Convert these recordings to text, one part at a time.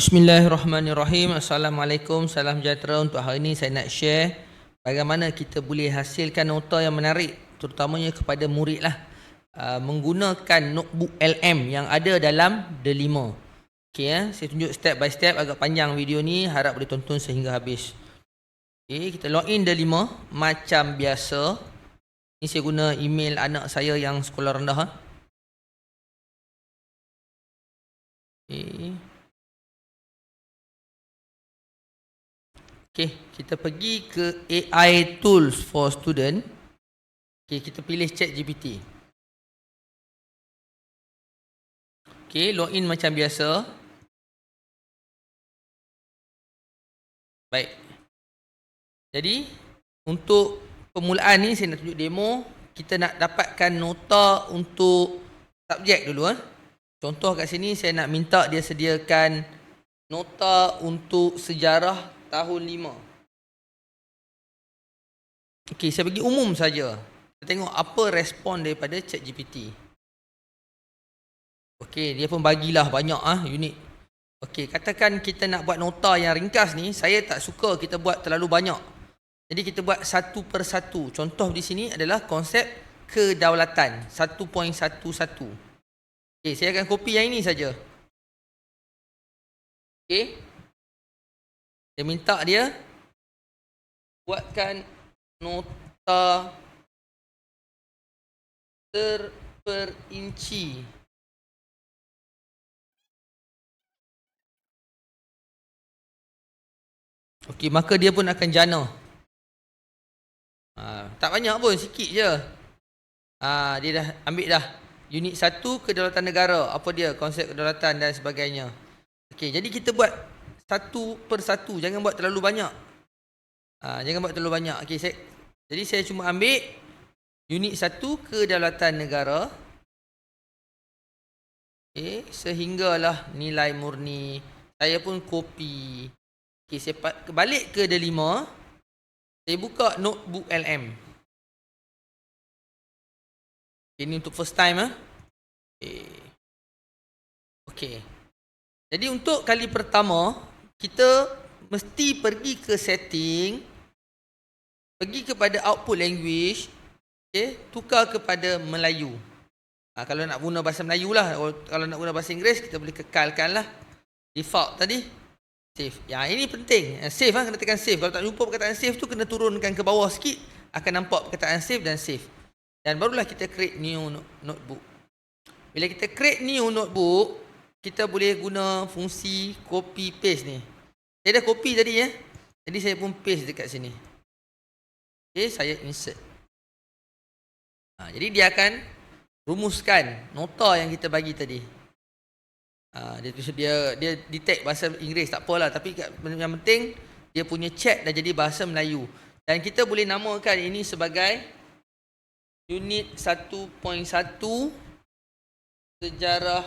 Bismillahirrahmanirrahim. Assalamualaikum. Salam sejahtera. Untuk hari ini saya nak share bagaimana kita boleh hasilkan nota yang menarik terutamanya kepada murid lah uh, menggunakan notebook LM yang ada dalam The 5. Okay, eh? saya tunjuk step by step agak panjang video ni harap boleh tonton sehingga habis. Okay, kita login The 5 macam biasa. Ini saya guna email anak saya yang sekolah rendah. Ha? Okay. Okay, kita pergi ke AI Tools for Student. Okay, kita pilih Chat GPT. Okay, login macam biasa. Baik. Jadi, untuk permulaan ni saya nak tunjuk demo. Kita nak dapatkan nota untuk subjek dulu. Eh. Contoh kat sini saya nak minta dia sediakan nota untuk sejarah tahun 5. Okey, saya bagi umum saja. Kita tengok apa respon daripada ChatGPT. Okey, dia pun bagilah banyak ah unit. Okey, katakan kita nak buat nota yang ringkas ni, saya tak suka kita buat terlalu banyak. Jadi kita buat satu per satu. Contoh di sini adalah konsep kedaulatan 1.11. Okey, saya akan copy yang ini saja. Okey. Dia minta dia buatkan nota terperinci. Okey, maka dia pun akan jana. Ha, tak banyak pun, sikit je. Ha, dia dah ambil dah. Unit satu kedaulatan negara. Apa dia? Konsep kedaulatan dan sebagainya. Okey, jadi kita buat satu per satu. Jangan buat terlalu banyak. Ha, jangan buat terlalu banyak. Okay, saya, jadi saya cuma ambil unit satu kedaulatan negara. Okay, sehinggalah nilai murni. Saya pun copy. Okay, saya balik ke D5 saya buka notebook LM okay, ini untuk first time eh? okay. okay. jadi untuk kali pertama kita mesti pergi ke setting pergi kepada output language okay, tukar kepada Melayu. Ha, kalau nak guna bahasa Melayu lah. Kalau nak guna bahasa Inggeris kita boleh kekalkan lah. Default tadi save. Yang ini penting. Eh, save lah kena tekan save. Kalau tak jumpa perkataan save tu kena turunkan ke bawah sikit akan nampak perkataan save dan save. Dan barulah kita create new notebook. Bila kita create new notebook kita boleh guna fungsi copy paste ni saya dah copy tadi ya. Jadi saya pun paste dekat sini. Okey, saya insert. Ha, jadi dia akan rumuskan nota yang kita bagi tadi. Ha, dia dia dia detect bahasa Inggeris tak apalah tapi yang penting dia punya chat dah jadi bahasa Melayu. Dan kita boleh namakan ini sebagai unit 1.1 sejarah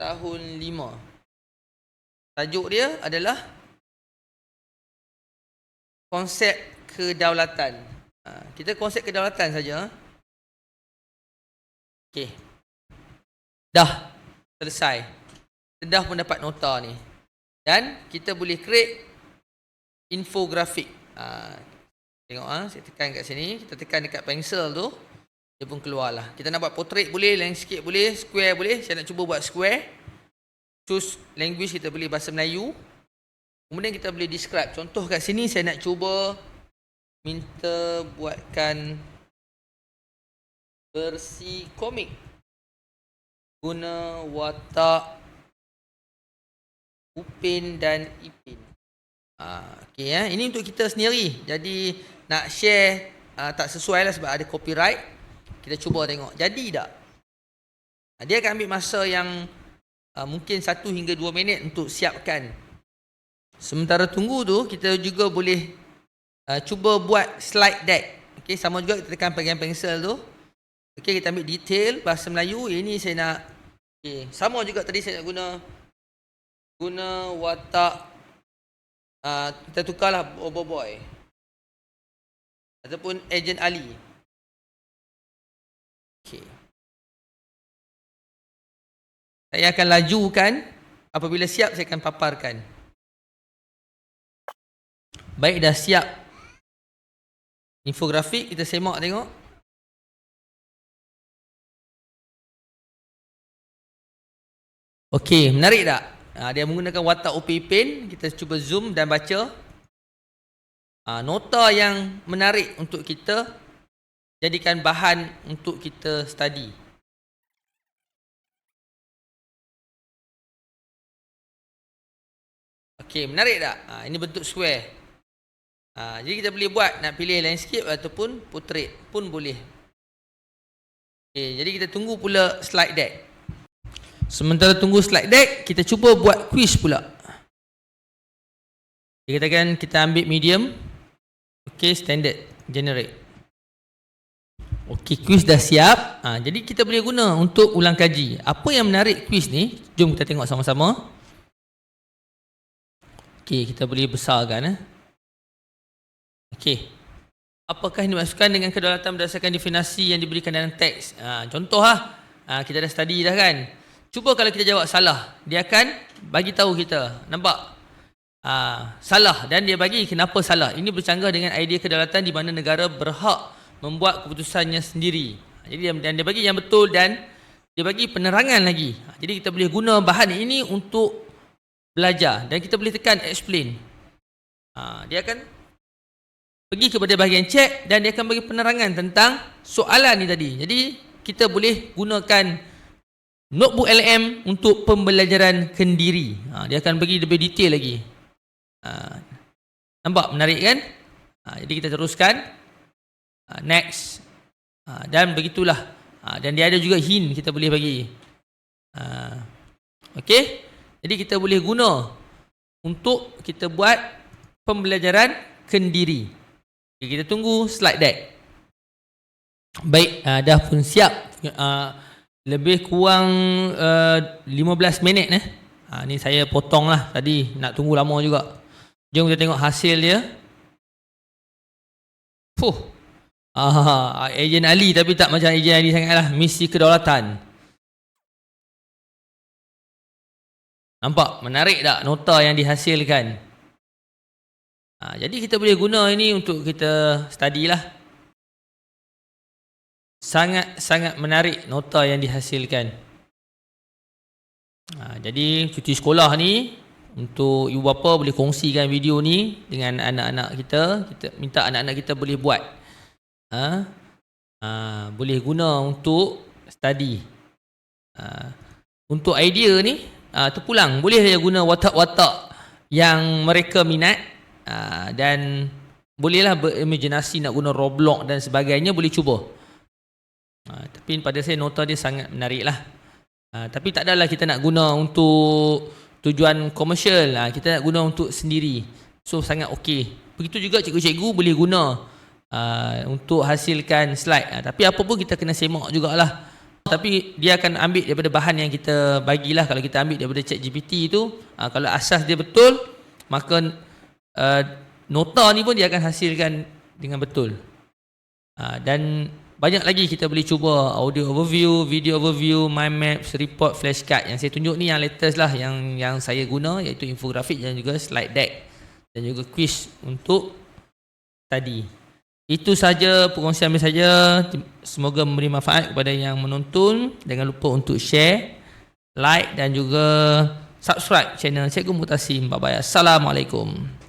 tahun 5. Tajuk dia adalah konsep kedaulatan. Ha, kita konsep kedaulatan saja. Okey. Dah selesai. Kita dah pun dapat nota ni. Dan kita boleh create infografik. Ha, tengok ah, ha, saya tekan kat sini, kita tekan dekat pensel tu, dia pun keluarlah. Kita nak buat portrait boleh, landscape boleh, square boleh. Saya nak cuba buat square. Choose language kita boleh bahasa Melayu. Kemudian kita boleh describe. Contoh kat sini saya nak cuba minta buatkan versi komik guna watak Upin dan Ipin. Ha, okay, ya. Ini untuk kita sendiri. Jadi nak share uh, tak sesuai lah sebab ada copyright. Kita cuba tengok. Jadi tak? Ha, dia akan ambil masa yang uh, mungkin 1 hingga 2 minit untuk siapkan Sementara tunggu tu kita juga boleh uh, cuba buat slide deck. Okey sama juga kita tekan pegang pensel tu. Okey kita ambil detail bahasa Melayu. Ini saya nak okey sama juga tadi saya nak guna guna watak uh, kita tukarlah Bobo Boy. Ataupun Agent Ali. Okey. Saya akan lajukan apabila siap saya akan paparkan. Baik dah siap infografik kita semak tengok. Okey, menarik tak? Ha, dia menggunakan watak OP Pen. Kita cuba zoom dan baca. Ha, nota yang menarik untuk kita jadikan bahan untuk kita study. Okey, menarik tak? Ha, ini bentuk square. Ha, jadi kita boleh buat nak pilih landscape ataupun portrait pun boleh. Okey, jadi kita tunggu pula slide deck. Sementara tunggu slide deck, kita cuba buat quiz pula. Kita katakan kita ambil medium. Okey, standard. Generate. Okey, quiz dah siap. Ha, jadi kita boleh guna untuk ulang kaji. Apa yang menarik quiz ni? Jom kita tengok sama-sama. Okey, kita boleh besarkan. Eh? Okey. Apakah dimaksudkan dengan kedaulatan berdasarkan definisi yang diberikan dalam teks? Ha, contoh. Ha, kita dah study dah kan. Cuba kalau kita jawab salah, dia akan bagi tahu kita. Nampak? Ha, salah dan dia bagi kenapa salah. Ini bercanggah dengan idea kedaulatan di mana negara berhak membuat keputusannya sendiri. Jadi dan dia bagi yang betul dan dia bagi penerangan lagi. Ha, jadi kita boleh guna bahan ini untuk belajar dan kita boleh tekan explain. Ha, dia akan pergi kepada bahagian chat dan dia akan bagi penerangan tentang soalan ni tadi. Jadi kita boleh gunakan Notebook LM untuk pembelajaran kendiri. Ha, dia akan bagi lebih detail lagi. Ha, nampak menarik kan? Ha, jadi kita teruskan. Ha, next. Ha, dan begitulah. Ha, dan dia ada juga hint kita boleh bagi. Ha, okay. Jadi kita boleh guna untuk kita buat pembelajaran kendiri. Okay, kita tunggu slide deck. Baik, uh, dah pun siap. Uh, lebih kurang uh, 15 minit eh. Ha, ni saya potong lah tadi. Nak tunggu lama juga. Jom kita tengok hasil dia. Fuh. Ah, Ejen Ali tapi tak macam Ejen Ali sangat lah. Misi kedaulatan. Nampak? Menarik tak nota yang dihasilkan? Ha, jadi kita boleh guna ini untuk kita study lah sangat-sangat menarik nota yang dihasilkan. Ha, jadi cuti sekolah ni untuk ibu bapa boleh kongsikan video ni dengan anak-anak kita. Kita minta anak-anak kita boleh buat. Ha? Ha, boleh guna untuk study. Ha, untuk idea ni ha, terpulang. Boleh saja guna watak-watak yang mereka minat ha, dan bolehlah berimajinasi nak guna Roblox dan sebagainya boleh cuba. Ha, tapi pada saya nota dia sangat menarik lah. Ha, tapi tak adalah kita nak guna untuk tujuan komersial. Ha, kita nak guna untuk sendiri. So sangat okey. Begitu juga cikgu-cikgu boleh guna uh, untuk hasilkan slide. Ha, tapi apa pun kita kena semak jugalah. Tapi dia akan ambil daripada bahan yang kita bagilah. Kalau kita ambil daripada chat GPT tu. Uh, kalau asas dia betul. Maka uh, nota ni pun dia akan hasilkan dengan betul. Uh, dan banyak lagi kita boleh cuba audio overview, video overview, mind maps, report, flashcard. Yang saya tunjuk ni yang latest lah yang yang saya guna iaitu infografik dan juga slide deck dan juga quiz untuk tadi. Itu saja perkongsian saya. Semoga memberi manfaat kepada yang menonton. Jangan lupa untuk share, like dan juga subscribe channel Cikgu Mutasim. Bye bye. Assalamualaikum.